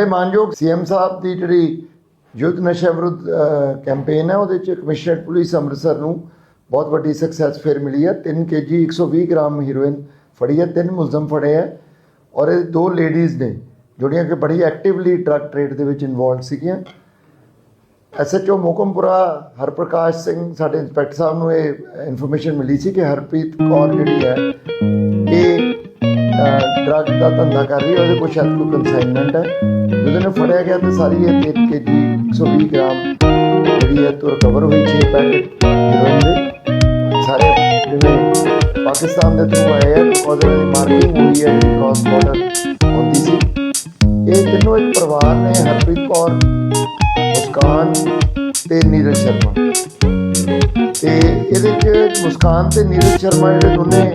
ਤੇ ਮਾਨਯੋਗ ਸੀਐਮ ਸਾਹਿਬ ਦੀ ਜਿਹੜੀ ਯੁੱਧ ਨਸ਼ਾ ਵਿਰੁੱਧ ਕੈਂਪੇਨ ਹੈ, ਉਹਦੇ ਚ ਕਮਿਸ਼ਨਰੇਟ ਪੁਲਿਸ ਅੰਮ੍ਰਿਤਸਰ ਨੂੰ ਬਹੁਤ ਵੱਡੀ ਸਕਸੈਸ ਫਿਰ ਮਿਲੀ ਹੈ। 3 ਕੇਜੀ 120 ਗ੍ਰਾਮ ਹੀਰੋਇਨ ਫੜੀ ਹੈ, ਤਿੰਨ ਮੁਲਜ਼ਮ ਫੜੇ ਹੈ ਔਰ ਇਹ ਦੋ ਲੇਡੀਜ਼ ਨੇ, ਜਿਹੜੀਆਂ ਕਿ ਬੜੀ ਐਕਟਿਵਲੀ ਡਰੱਗ ਟ੍ਰੇਡ ਦੇ ਵਿੱਚ ਇਨਵੋਲਡ ਸੀਗੀਆਂ। ਐਸਐਚਓ ਮੋਕਮਪੁਰਾ ਹਰਪ੍ਰਕਾਸ਼ ਸਿੰਘ, ਸਾਡੇ ਇੰਸਪੈਕਟਰ ਸਾਹਿਬ ਨੂੰ ਇਹ ਇਨਫੋਰਮੇਸ਼ਨ ਮਿਲੀ ਸੀ ਕਿ ਹਰਪ੍ਰੀਤ ਕੌਰ ਜਿਹੜੀ ਹੈ, ਇਹ ਡਰੱਗ ਦਾ ਧੰਦਾ ਕਰ ਰਹੀ ਹੈ, ਉਹਦੇ ਕੋਲ ਸ਼ਾਇਦ ਕੋਈ ਕਨਸਾਈਨਮੈਂਟ ਹੈ। ਜਦੋਂ ਨੇ ਫੜਿਆ ਗਿਆ ਤਾਂ ਸਾਰੀ ਇਹ 3 ਕੇਜੀ 120 ਗ੍ਰਾਮ ਜਿਹੜੀ ਹੈ ਤੋਂ ਰਿਕਵਰ ਹੋਈ 6 ਪੈਕੇਟ ਹੀਰੋਇਨ ਦੇ। ਸਾਰੇ ਜਿਵੇਂ ਪਾਕਿਸਤਾਨ ਦੇ ਥਰੂ ਆਏ ਹੈ ਉਹਦੇ ਇਹਨਾਂ ਦੀ ਮਾਰਕਿੰਗ ਹੋਈ ਹੈ ਕ੍ਰਾਸ ਬਾਰਡਰ ਹੁੰਦੀ ਸੀ। ਇਹ ਤਿੰਨੋਂ ਇੱਕ ਪਰਿਵਾਰ ਨੇ, ਹਰਪ੍ਰੀਤ ਕੌਰ, ਮੁਸਕਾਨ ਤੇ ਨੀਰਜ ਸ਼ਰਮਾ। ਤੇ ਇਹਦੇ ਚ ਮੁਸਕਾਨ ਤੇ ਨੀਰਜ ਸ਼ਰਮਾ ਜਿਹੜੇ ਦੋਨੇ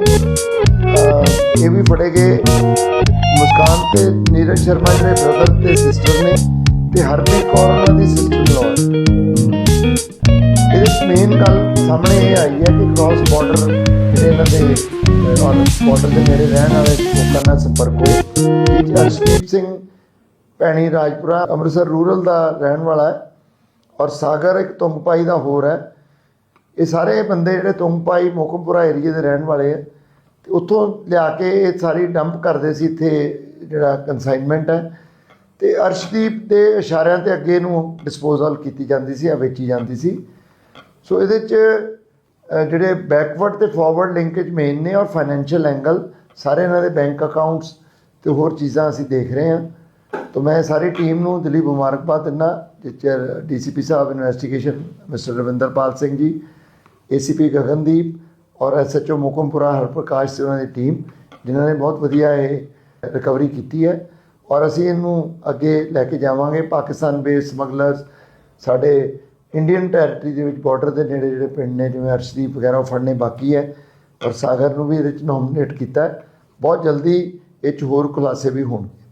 ਫੜੇ ਗਏ ਮੁਸਕਾਨ ਤੇ ਨੀਰਜ ਸ਼ਰਮਾ ਜਿਹੜੇ ਬ੍ਰਦਰ ਤੇ ਸਿਸਟਰ ਨੇ ਤੇ ਹਰਪ੍ਰੀਤ ਕੌਰ ਉਹਨਾਂ ਦੀ ਸਿਸਟਰ ਲੋ ਇਹਦੇ ਮੇਨ ਗੱਲ ਸਾਹਮਣੇ ਇਹ ਆਈ ਹੈ ਕਿ ਕ੍ਰਾਸ ਬਾਰਡਰ ਜਿਹੜੇ ਇਹਨਾਂ ਦੇ ਔਨ ਬਾਰਡਰ ਦੇ ਨੇੜੇ ਰਹਿਣ ਵਾਲੇ ਲੋਕਾਂ ਨਾਲ ਸੰਪਰਕ ਹੋਏ। ਇਹ ਅਰਸ਼ਦੀਪ ਸਿੰਘ ਭੈਣੀ ਰਾਜਪੁਰਾ ਅੰਮ੍ਰਿਤਸਰ ਰੂਰਲ ਦਾ ਰਹਿਣ ਵਾਲਾ ਹੈ ਔਰ ਸਾਗਰ ਇੱਕ ਤੁੰਗਪਾਈ ਦਾ ਹੋਰ ਹੈ। ਇਹ ਸਾਰੇ ਬੰਦੇ ਜਿਹੜੇ ਤੁੰਗਪਾਈ ਮੋਕਮਪੁਰਾ ਏਰੀਏ ਦੇ ਰਹਿਣ ਵਾਲੇ ਆ ਤੇ ਉੱਥੋਂ ਲਿਆ ਕੇ ਇਹ ਸਾਰੀ ਡੰਪ ਕਰਦੇ ਸੀ ਇੱਥੇ ਜਿਹੜਾ ਕਨਸਾਈਨਮੈਂਟ ਹੈ। ਤੇ ਅਰਸ਼ਦੀਪ ਦੇ ਇਸ਼ਾਰਿਆਂ ਤੇ ਅੱਗੇ ਨੂੰ ਡਿਸਪੋਜ਼ਲ ਕੀਤੀ ਜਾਂਦੀ ਸੀ ਜਾਂ ਵੇਚੀ ਜਾਂਦੀ ਸੀ। ਸੋ ਇਹਦੇ ਚ ਜਿਹੜੇ ਬੈਕਵਰਡ ਤੇ ਫਾਰਵਰਡ ਲਿੰਕੇਜ ਮੇਨ ਨੇ ਔਰ ਫਾਈਨੈਂਸ਼ੀਅਲ ਐਂਗਲ ਸਾਰੇ ਇਹਨਾਂ ਦੇ ਬੈਂਕ ਅਕਾਊਂਟਸ ਤੇ ਹੋਰ ਚੀਜ਼ਾਂ ਅਸੀਂ ਦੇਖ ਰਹੇ ਹਾਂ। ਤਾਂ ਮੈਂ ਸਾਰੀ ਟੀਮ ਨੂੰ ਦਿਲੀ ਮੁਬਾਰਕਬਾਦ ਦਿੰਦਾ, ਜਿਸ ਡੀਸੀਪੀ ਸਾਹਿਬ investigation mister Ravinderpal Singh ji ACP Gagandeep ਔਰ ਐਸਐਚਓ ਮੁਕਮਪੁਰਾ ਹਰਪ੍ਰਕਾਸ਼ ਤੇ ਉਹਨਾਂ ਦੀ ਟੀਮ ਜਿਨ੍ਹਾਂ ਨੇ ਬਹੁਤ ਵਧੀਆ ਇਹ ਰਿਕਵਰੀ ਕੀਤੀ ਹੈ। ਔਰ ਅਸੀਂ ਇਹਨੂੰ ਅੱਗੇ ਲੈ ਕੇ ਜਾਵਾਂਗੇ। ਪਾਕਿਸਤਾਨ ਬੇਸ ਸਮਗਲਰਸ ਸਾਡੇ ਇੰਡੀਅਨ ਟੈਰੀਟਰੀ ਦੇ ਵਿੱਚ ਬਾਰਡਰ ਦੇ ਨੇੜੇ ਜਿਹੜੇ ਪਿੰਡ ਨੇ, ਜਿਵੇਂ ਅਰਸ਼ਦੀਪ ਵਗੈਰਾ, ਉਹ ਫੜਨੇ ਬਾਕੀ ਹੈ। ਔਰ ਸਾਗਰ ਨੂੰ ਵੀ ਇਹਦੇ ਵਿੱਚ ਨੋਮੀਨੇਟ ਕੀਤਾ ਬਹੁਤ ਜਲਦੀ ਇਹ 'ਚ ਹੋਰ ਖੁਲਾਸੇ ਵੀ ਹੋਣਗੇ।